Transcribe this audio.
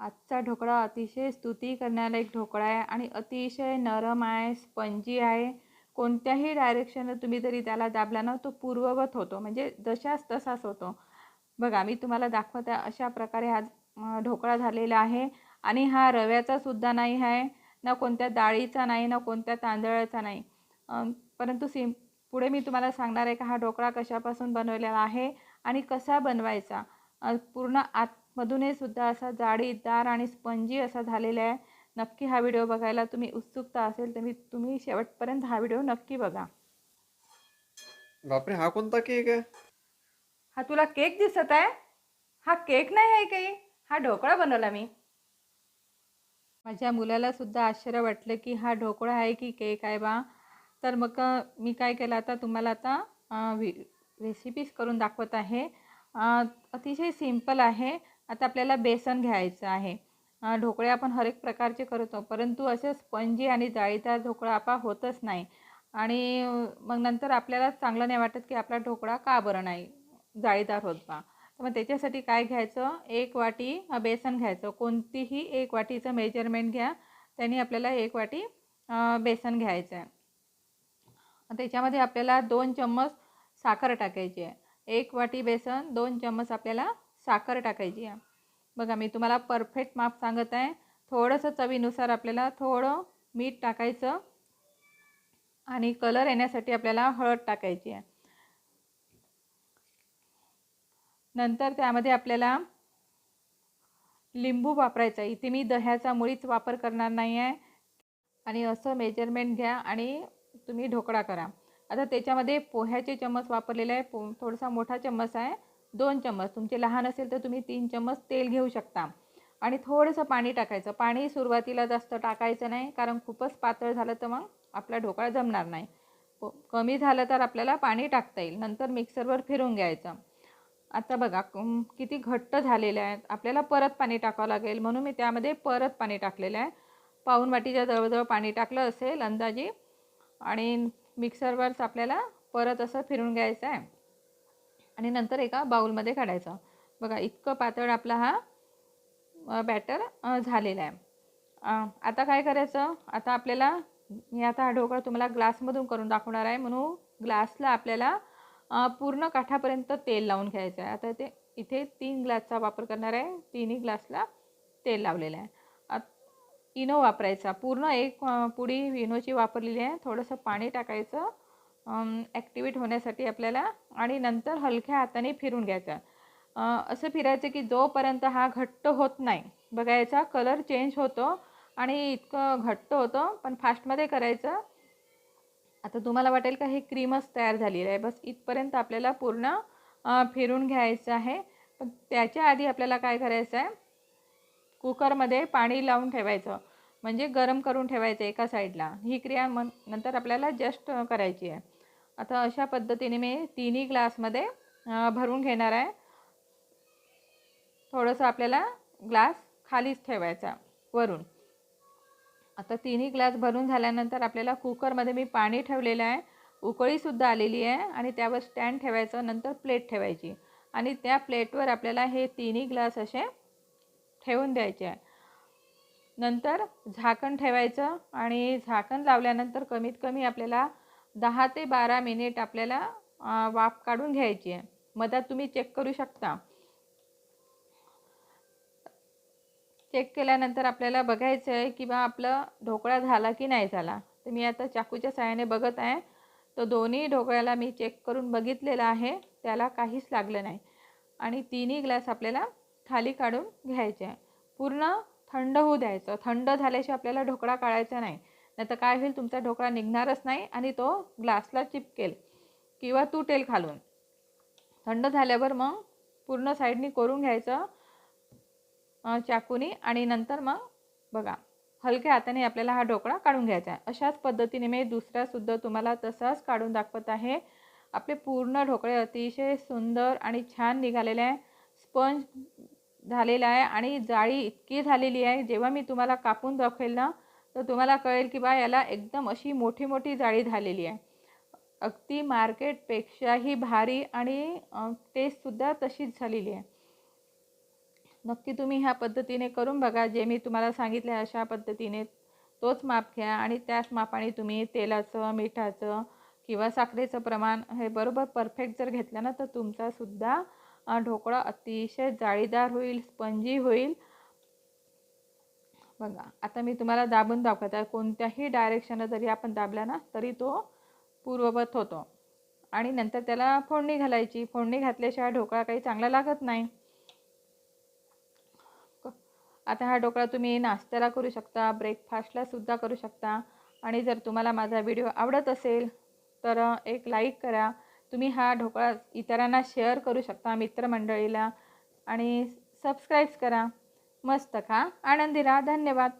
आजचा ढोकळा अतिशय स्तुती करण्यालायक ढोकळा आहे आणि अतिशय नरम आहे स्पंजी आहे. कोणत्याही डायरेक्शनला तुम्ही जरी त्याला दाबला ना तो पूर्ववत होतो. म्हणजे जशाच तसाच होतो. बघा मी तुम्हाला दाखवत आहे अशा प्रकारे हा ढोकळा झालेला आहे. आणि हा रव्याचा सुद्धा नाही आहे. ना कोणत्या डाळीचा नाही ना कोणत्या तांदळाचा नाही. परंतु सिम पुढे मी तुम्हाला सांगणार आहे का हा ढोकळा कशापासून बनवलेला आहे आणि कसा बनवायचा. पूर्ण आत आतमधूनही सुद्धा असा जाळीदार आणि स्पंजी असा झालेला आहे. नक्की हा व्हिडिओ बघायला तुम्ही उत्सुकता असेल तर मी तुम्ही शेवटपर्यंत हा व्हिडिओ नक्की बघा. बापरे हा कोणता केक आहे? हा तुला केक दिसत आहे? हा केक नाही आहे काही? हा ढोकळा बनवला मी. माझ्या मुलाला सुद्धा आश्चर्य वाटलं की हा ढोकळा आहे की केक आहे बा. तर मग मी काय केलं आता तुम्हाला आता रेसिपीज करून दाखवत आहे. अतिशय सिंपल आहे. आता आपल्याला बेसन घ्यायचं आहे. ढोकळे आपण हर एक प्रकारचे करतो परंतु असे स्पंजी आणि जाळीदार ढोकळा आपा होतच नाही. आणि मग नंतर आपल्याला चांगलं नाही वाटत की आपला ढोकळा का बरं नाही जाळीदार होत बा. तर मग त्याच्यासाठी काय घ्यायचं? एक वाटी बेसन घ्यायचं. कोणतीही एक वाटीचं मेजरमेंट घ्या. त्यांनी आपल्याला एक वाटी बेसन घ्यायचं आहे. त्याच्यामध्ये आपल्याला दोन चम्मच साखर टाकायची आहे. एक वाटी बेसन दोन चम्मच आपल्याला साखर टाकायची आहे. बघा मी तुम्हाला परफेक्ट माप सांगत आहे. थोडंसं चवीनुसार आपल्याला थोडं मीठ टाकायचं आणि कलर येण्यासाठी आपल्याला हळद टाकायची आहे. नंतर त्यामध्ये आपल्याला लिंबू वापरायचा आहे. इथे मी दह्याचा मुळीच वापर करणार नाही आहे. आणि असं मेजरमेंट घ्या आणि तुम्ही ढोकळा करा. आता त्याच्यामध्ये पोह्याचे चम्मच वापरलेले आहे. पो थोडासा मोठा चम्मच आहे. दोन चम्मच तुमचे लहान असेल तर तुम्ही तीन चम्मच तेल घेऊ शकता. आणि थोडंसं पाणी टाकायचं. पाणी सुरुवातीला जास्त टाकायचं नाही कारण खूपच पातळ झालं तर मग आपला ढोकळा जमणार नाही. कमी झालं तर आपल्याला पाणी टाकता येईल. नंतर मिक्सरवर फिरून घ्यायचं. आता बघा किती घट्ट झालेले आहेत. आपल्याला परत पाणी टाकावं लागेल. म्हणून मी त्यामध्ये परत पाणी टाकलेलं आहे. पाऊन वाटीच्या जवळजवळ पाणी टाकलं असेल अंदाजे. आणि मिक्सरवरच आपल्याला परत असं फिरून घ्यायचं आहे. आणि नंतर एका बाऊलमध्ये काढायचं. बघा इतकं पातळ आपला हा बॅटर झालेला आहे. आता काय करायचं? आता आपल्याला मी आता हा ढोकळा तुम्हाला ग्लासमधून करून दाखवणार आहे. म्हणून ग्लासला आपल्याला पूर्ण काठापर्यंत तेल लावून घ्यायचं आहे. आता ते इथे तीन ग्लासचा वापर करणार आहे. तिन्ही ग्लासला तेल लावलेलं आहे. इनो वापरायचा. पूर्ण एक पुडी इनोची वापरलेली आहे. थोडंसं पाणी टाकायचं. ॲक्टिवेट होण्यासाठी आपल्याला आणि नंतर हलक्या हाताने फिरून घ्यायचं. असं फिरायचं की जोपर्यंत हा घट्ट होत नाही बघायचा कलर चेंज होतो आणि इतकं घट्ट होतं पण फास्टमध्ये करायचं. आता तुम्हाला वाटेल का हे क्रीमच तयार झालेलं आहे. बस इथपर्यंत आपल्याला पूर्ण फिरून घ्यायचं आहे. पण त्याच्या आधी आपल्याला काय करायचं आहे? कुकरमध्ये पाणी लावून ठेवायचं. म्हणजे गरम करून ठेवायचं एका साईडला ही क्रिया मन नंतर आपल्याला जस्ट करायची आहे. आता अशा पद्धतीने मी तिन्ही ग्लासमध्ये भरून घेणार आहे. थोडंसं आपल्याला ग्लास खालीच ठेवायचा वरून. आता तिन्ही ग्लास भरून झाल्यानंतर आपल्याला कुकरमध्ये मी पाणी ठेवलेलं आहे. उकळीसुद्धा आलेली आहे आणि त्यावर स्टँड ठेवायचं नंतर प्लेट ठेवायची. आणि त्या प्लेटवर आपल्याला हे तिन्ही ग्लास असे ठेवून द्यायचे आहे. नंतर झाकण ठेवायचं आणि झाकण लावल्यानंतर कमीत कमी आपल्याला दहा ते बारा मिनिट आपल्याला वाफ काढून घ्यायची आहे. मधात तुम्ही चेक करू शकता. चेक केल्यानंतर आपल्याला बघायचं आहे की बा आपलं ढोकळा झाला की नाही झाला. तर मी आता चाकूच्या साह्याने बघत आहे. तो दोन्ही ढोकळ्याला मी चेक करून बघितलेला आहे. त्याला काहीच लागलं नाही. आणि तिन्ही ग्लास आपल्याला खाली काढून घ्यायचे आहे. पूर्ण थंड होऊ द्यायचं. थंड झाल्याशिवाय आपल्याला ढोकळा काढायचा नाही. नाहीतर काय होईल तुमचा ढोकळा निघणारच नाही आणि तो ग्लासला चिपकेल किंवा तुटेल खालून. थंड झाल्यावर मग पूर्ण साईडनी करून घ्यायचं चाकूनी आणि नंतर मग बघा हलक्या हाताने आपल्याला हा ढोकळा काढून घ्यायचा आहे. अशाच पद्धतीने मी दुसऱ्यासुद्धा तुम्हाला तसाच काढून दाखवत आहे. आपले पूर्ण ढोकळे अतिशय सुंदर आणि छान निघालेले आहे. स्पंज झालेला आहे आणि जाळी इतकी झालेली आहे. जेव्हा मी तुम्हाला कापून दाखवेल ना तर तुम्हाला कळेल की बा याला एकदम अशी मोठी मोठी जाळी झालेली आहे. अगदी मार्केटपेक्षाही भारी आणि टेस्टसुद्धा तशीच झालेली आहे. नक्की तुम्ही ह्या पद्धतीने करून बघा. जे मी तुम्हाला सांगितले अशा पद्धतीने तोच माप घ्या आणि त्याच मापाने तुम्ही तेलाचं मिठाचं किंवा साखरेचं प्रमाण हे बरोबर परफेक्ट जर घेतलं ना तर तुमचासुद्धा ढोकळा अतिशय जाळीदार होईल स्पंजी होईल बघा आता मी तुम्हाला दाबून दाखवत. आहे कोणत्याही डायरेक्शनं जरी आपण दाबला ना तरी तो पूर्ववत होतो. आणि नंतर त्याला फोडणी घालायची. फोडणी घातल्याशिवाय ढोकळा काही चांगला लागत नाही. आता हा ढोकळा तुम्ही नाश्त्याला करू शकता ब्रेकफास्टला सुद्धा करू शकता. आणि जर तुम्हाला माझा व्हिडिओ आवडत असेल तर एक लाईक करा. तुम्ही हा ढोकळा इतरांना शेअर करू शकता मित्रमंडळीला. आणि सबस्क्राईब करा. मस्त खा आनंदी राहा. धन्यवाद.